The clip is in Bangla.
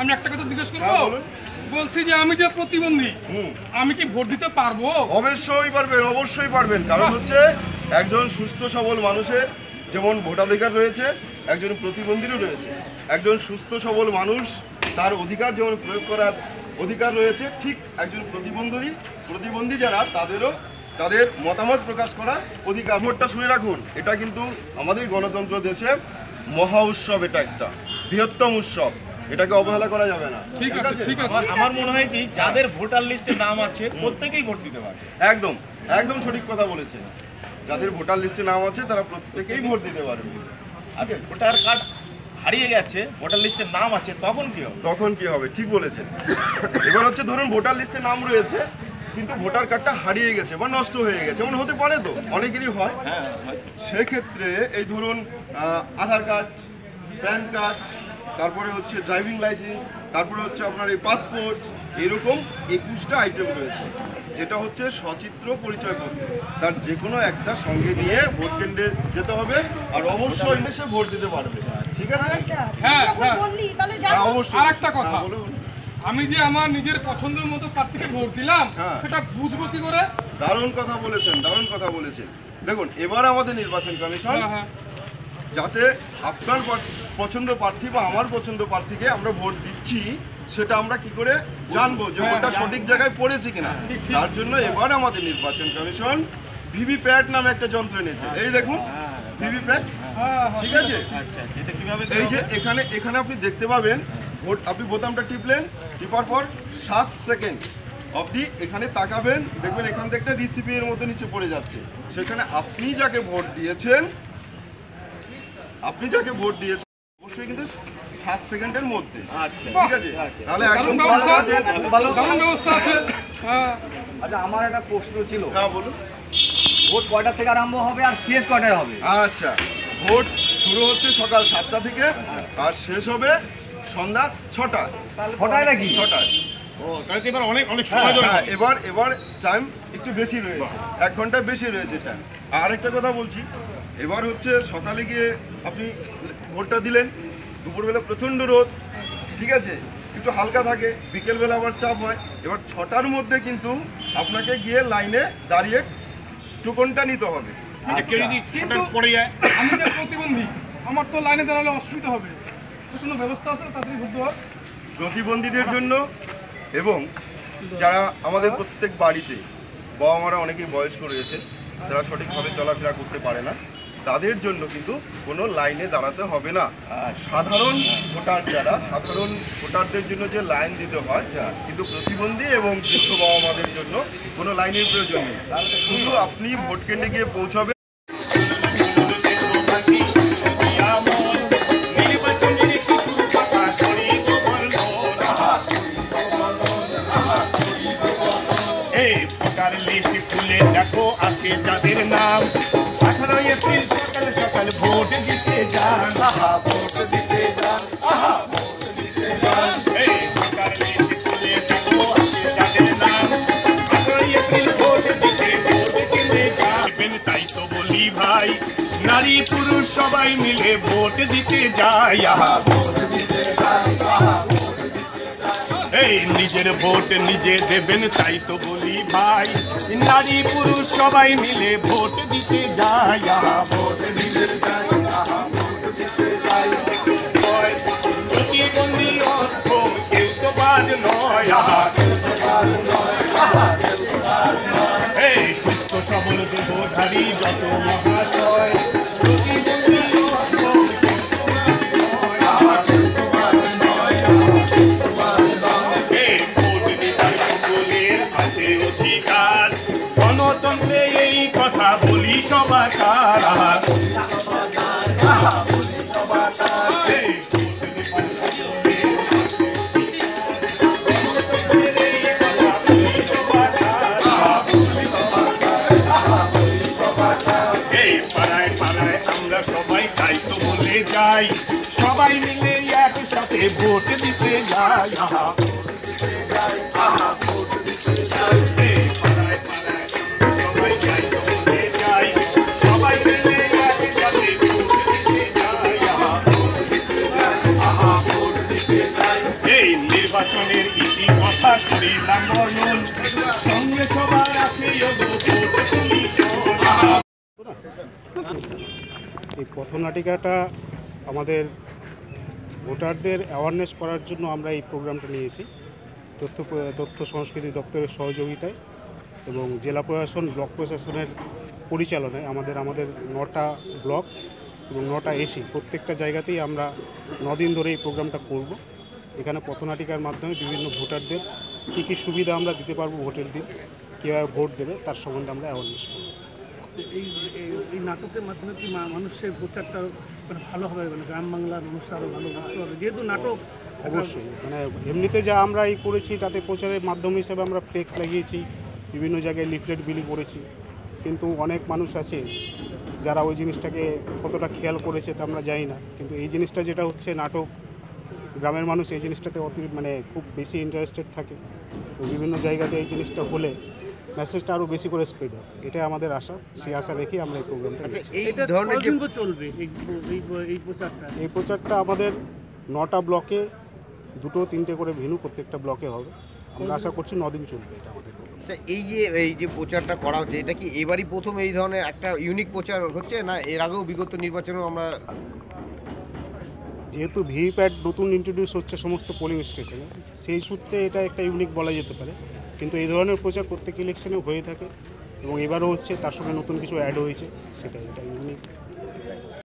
আমি একটা কথা জিজ্ঞেস হ্যাঁ, করব বলছি যে আমি যে প্রতিবন্ধী। আমি কি ভোট দিতে পারব? অবশ্যই পারবেন অবশ্যই পারবেন। কারণ হচ্ছে একজন সুস্থ সবল মানুষের যেমন ভোটাধিকার রয়েছে একজন প্রতিবন্ধীরও রয়েছে। একজন সুস্থ সবল মানুষ তার অধিকার যেমন প্রয়োগ করার অধিকার রয়েছে ঠিক একজন প্রতিবন্ধী প্রতিবন্ধী যারা তাদেরও তাদের মতামত প্রকাশ করার অধিকার। ভোটটা শুনে রাখুন এটা কিন্তু আমাদের গণতন্ত্র দেশে মহা উৎসব এটা একটা বৃহত্তম উৎসব। এটাকে অবহেলা করা যাবে না। ঠিক আছে ঠিক আছে? আমার- মনে হয় কি যাদের ভোটার লিস্টে নাম আছে প্রত্যেকেই ভোট দিতে পারে। একদম একদম সঠিক কথা বলেছেন। যাদের ভোটার লিস্টে নাম আছে তারা প্রত্যেকেই ভোট দিতে পারবে। আচ্ছা ভোটার কার্ড হারিয়ে গেছে ভোটার লিস্টে নাম আছে তখন কি হবে? তখন কি হবে? ঠিক বলেছেন। এবার হচ্ছে ধরুন ভোটার লিস্টে নাম রয়েছে কিন্তু ভোটার কার্ডটা হারিয়ে গেছে বা নষ্ট হয়ে গেছে। এমন হতে পারে তো অনেকেরই হয়। হ্যাঁ সেক্ষেত্রে এই ধরুন আধার কার্ড প্যান কার্ড তারপরে হচ্ছে ড্রাইভিং লাইসেন্স তারপরে হচ্ছে আপনার এই পাসপোর্ট এরকম একুশটা আইটেম রয়েছে যেটা হচ্ছে সচিত্র পরিচয়পত্র তার যে কোনো একটা সঙ্গে নিয়ে ভোট কেন্দ্রে যেতে হবে আর অবশ্যই এসে ভোট দিতে পারবে ঠিক আছে আচ্ছা হ্যাঁ, হ্যাঁ। বললি তাহলে হ্যাঁ, জানো অবশ্যই আর একটা কথা। হ্যাঁ, বলুন। আমি যে আমার নিজের পছন্দের মতো প্রার্থীকে ভোট দিলাম হ্যাঁ। সেটা বুঝব কি করে দারুণ কথা বলেছেন দারুণ কথা বলেছেন দেখুন এবার আমাদের নির্বাচন কমিশন। যাতে আপনার পছন্দ প্রার্থী বা আমার পছন্দ প্রার্থীকে আমরা ভোট দিচ্ছি সেটা আমরা কি করে জানব যে হ্যাঁ, ভোটটা হ্যাঁ। সঠিক জায়গায় পড়েছে কিনা। তার জন্য এবার আমাদের নির্বাচন কমিশন ভিভিপ্যাট নামে একটা যন্ত্র নিয়েছে এই দেখুন ভিভিপ্যাট। হ্যাঁ, হ্যাঁ। ঠিক আছে? আচ্ছা কীভাবে এই যে এখানে এখানে আপনি দেখতে পাবেন ভোট আপনি বোতামটা টিপলেন টিপার পর সাত সেকেন্ড অবধি এখানে তাকাবেন দেখবেন এখান থেকে একটা রিসিপি এর মতো নিচে পড়ে যাচ্ছে। সেখানে আপনি যাকে ভোট দিয়েছেন আপনি যাকে ভোট দিয়েছেন অবশ্যই কিন্তু সাত সেকেন্ডের মধ্যে। আচ্ছা। ঠিক আছে? তাহলে একদম ব্যবস্থা ভালো দারুণ ব্যবস্থা আছে। হ্যাঁ। আচ্ছা আমার একটা প্রশ্ন ছিল। হ্যাঁ বলুন। ভোট কয়টা থেকে আরম্ভ হবে আর শেষ কয়টায় হবে? আচ্ছা। ভোট শুরু হচ্ছে সকাল সাতটা থেকে আর শেষ হবে সন্ধ্যা ছটা। ছটায় নাকি? ছটায়। ও তাহলে তো এবার অনেক অনেক সময় ধরে হ্যাঁ। এবার এবার টাইম একটু বেশি রয়েছে। এক ঘণ্টা বেশি রয়েছে টাইম আর একটা কথা বলছি এবার হচ্ছে সকালে গিয়ে আপনি ভোটটা দিলেন দুপুরবেলা প্রচণ্ড রোদ ঠিক আছে? একটু হালকা থাকে বিকেলবেলা আবার চাপ হয়। এবার ছটার মধ্যে কিন্তু আপনাকে গিয়ে লাইনে দাঁড়িয়ে টোকনটা নিতে হবে। আচ্ছা, আমি প্রতিবন্ধী আমার তো লাইনে দাঁড়ালে অসুবিধা হবে। কোনো ব্যবস্থা আছে? তাড়াতাড়ি ভোট দেওয়ার প্রতিবন্ধীদের জন্য এবং যারা আমাদের প্রত্যেক বাড়িতে বাবা মারা অনেকেই বয়স্ক রয়েছে যারা সঠিকভাবে চলাফেরা করতে পারে না। তাদের জন্য কিন্তু কোনো লাইনে দাঁড়াতে হবে না। সাধারণ ভোটার যারা সাধারণ ভোটারদের জন্য যে লাইন দিতে হয় কিন্তু প্রতিবন্ধী এবং বৃদ্ধ বাবা মাদের জন্য কোনো লাইনের প্রয়োজন নেই। শুধু আপনি ভোট কেন্দ্রে গিয়ে পৌঁছাবেন। ভোটার লিস্ট খুলে দেখো আছে যাদের নাম আঠারো এপ্রিল সকাল সকাল ভোট দিতে যান ভোট দিতে যান এই ভোটার লিস্ট খুলে দেখো আছে যাদের নাম আঠারো এপ্রিল ভোট দিতে ভোট দিতে যান তাই তো বলি ভাই নারী পুরুষ সবাই মিলে ভোট দিতে যায় আহা ভোট দিতে যায় আহা এই নিজের ভোট নিজে দেবেন তাই তো বলি ভাই। নারী পুরুষ সবাই মিলে ভোট দিতে আহা, ভোট দিতে ভোট নয় সুস্থ সবল দেহধারী যত মহাশয় বলি সবাকার এই ভোট দিবার সকলের এই পাড়ায় পাড়ায় আমরা সবাই তাই তো বলে যাই সবাই মিলে একসাথে ভোট দিতে যাই আহা এই পথনাটিকাটা আমাদের ভোটারদের অ্যাওয়ারনেস করার জন্য আমরা এই প্রোগ্রামটা নিয়েছি। তথ্য তথ্য সংস্কৃতি দপ্তরের সহযোগিতায় এবং জেলা প্রশাসন, ব্লক প্রশাসনের পরিচালনায় আমাদের আমাদের নটা ব্লক এবং নটা এসি প্রত্যেকটা জায়গাতেই আমরা নদিন ধরে এই প্রোগ্রামটা করব। এখানে পথনাটিকার মাধ্যমে বিভিন্ন ভোটারদের কী কী সুবিধা আমরা দিতে পারব ভোটের দিন? কীভাবে ভোট দেবে? তার সম্বন্ধে আমরা অ্যাওয়ারনেস করব। এই নাটকের মাধ্যমে কি মানুষের প্রচারটা মানে ভালো হবে? মানে গ্রাম বাংলার মানুষ আরও ভালো বুঝতে হবে যেহেতু নাটক অবশ্যই। মানে এমনিতে যা আমরা এই করেছি তাতে প্রচারের মাধ্যম হিসেবে আমরা ফ্লেক্স লাগিয়েছি বিভিন্ন জায়গায় লিফলেট বিলি করেছি। কিন্তু অনেক মানুষ আছে যারা ওই জিনিসটাকে কতটা খেয়াল করেছে তা আমরা জানি না। কিন্তু এই জিনিসটা যেটা হচ্ছে নাটক গ্রামের মানুষ এই জিনিসটাতে অতি মানে খুব বেশি ইন্টারেস্টেড থাকে। তো বিভিন্ন জায়গাতে এই জিনিসটা হলে মেসেজটা আরও বেশি করে স্প্রেড হয়। এটাই আমাদের আশা। সেই আশা রেখেই আমরা এই প্রোগ্রামটা এই ধরনের যে চলবে? এই এই- এই প্রচারটা? এই প্রচারটা আমাদের নটা ব্লকে দুটো তিনটে করে ভেনু প্রত্যেকটা ব্লকে হবে। আমরা আশা করছি নদিন চলবে এটা আমাদের তা এই যে এই যে প্রচারটা করা হচ্ছে এটা কি এবারই প্রথম এই ধরনের একটা ইউনিক প্রচার হচ্ছে না এর আগেও বিগত নির্বাচনেও আমরা যেহেতু ভিভিপ্যাট নতুন ইন্ট্রোডিউস হচ্ছে সমস্ত পোলিং স্টেশনে সেই সূত্রে এটা একটা ইউনিক বলা যেতে পারে। কিন্তু এই ধরনের প্রচার প্রত্যেক ইলেকশনে হয়ে থাকে এবং এবারও হচ্ছে তার সঙ্গে নতুন কিছু অ্যাড হয়েছে, সেটাই, এটা ইউনিক